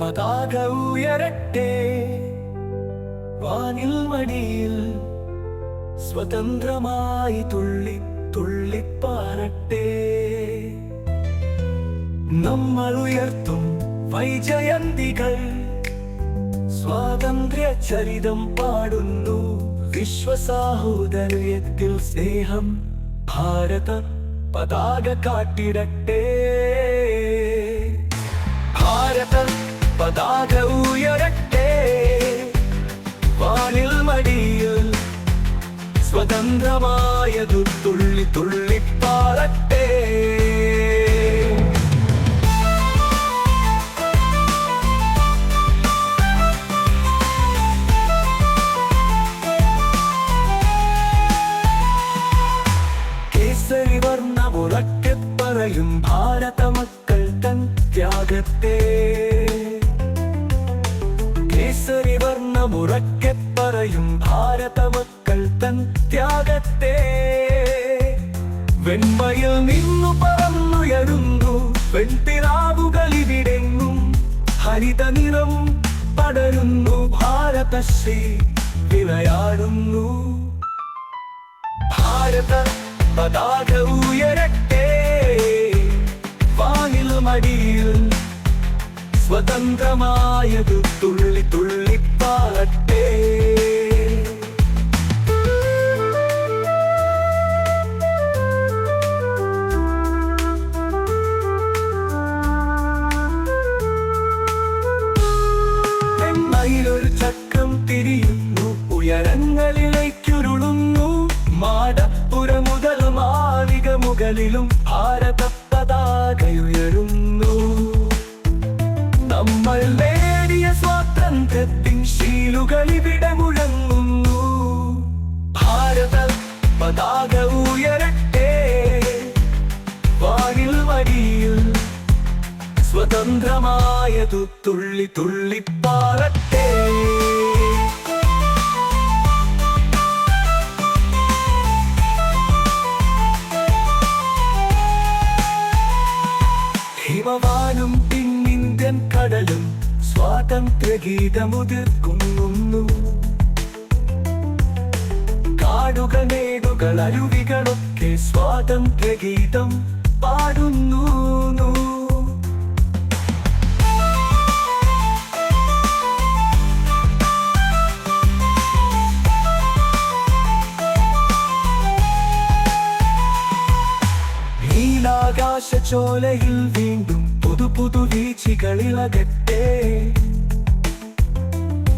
പതാക ഉയരട്ടെ. വാനിൽ മടിയിൽ സ്വതന്ത്രമായി തുള്ളി തുള്ളിപ്പാറട്ടെ നമ്മൾ ഉയർത്തും വൈജയന്തികൾ. സ്വാതന്ത്ര്യ ചരിതം പാടുന്നു വിശ്വസാഹോദര്യത്തിൽ സ്നേഹം. ഭാരത പതാക കാട്ടിടട്ടെ. ഭാരത പതാക ഉയരട്ടെ വാനിൽ മടിയിൽ സ്വതന്ത്രമായതു തുള്ളി തുള്ളിപ്പാറട്ടെ കേസരി വർണമുറക്കെ പറയും ഭാരത മക്കൾ തൻ ത്യാഗത്തെ വർണമുറക്കെ പറയും ഭാരത മക്കൾ തൻ ത്യാഗത്തെ. വെൺമയിൽ നിന്നു പറന്നുയരുന്നു വെൺതിരാവുകൾ ഇവിടെങ്ങും ഹരിത നിറം പടരുന്നു. ഭാരതശ്രീ വിളയാടുന്നു. ഭാരത പതാക ഉയരട്ടെ. ഇവിടെ മുഴങ്ങുന്നു. ഭാരത പതാക ഉയരട്ടെ. വാനിൽ വരിയിൽ സ്വതന്ത്രമായതു തുള്ളി തുള്ളിപ്പാറട്ടെ ഹിമവാനും പിന്നിന്ത്യൻ കടലും സ്വാതന്ത്ര്യ ഗീതമുതിർക്കുന്നു കാടുകൾ മേടുകൾ അരുവികളൊക്കെ സ്വാതന്ത്ര്യ ഗീതം പാടുന്നു. നീലാകാശ ചോലയിൽ വീണ്ടും പുതു പുതു വീഴ്ചകളിളകട്ടെ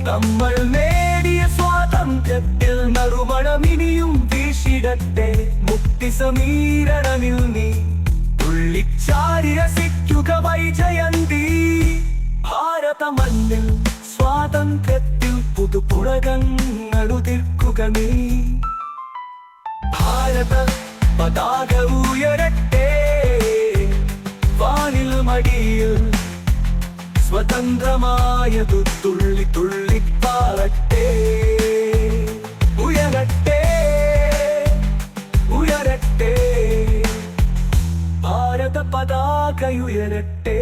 നമ്മൾ നേടിയ സ്വാതന്ത്ര്യത്തിൽ നറുമണമിനിയും വീശിടട്ടെ മുക്തി സമീരണമിൽ നീ. തുള്ളിച്ചാരി രസിക്കുക വൈജയന്തി. ഭാരത മണ്ണിൽ സ്വാതന്ത്ര്യത്തിൽ പുതുപുളകങ്ങളുതിർക്കുക നീ. ഭാരത പതാക ഉയരട്ടെ. വാനിൽ മടിയിൽ സ്വതന്ത്രമായതു തുള്ളി തുള്ളിപ്പാറട്ടെ പതാകയുയരട്ടെ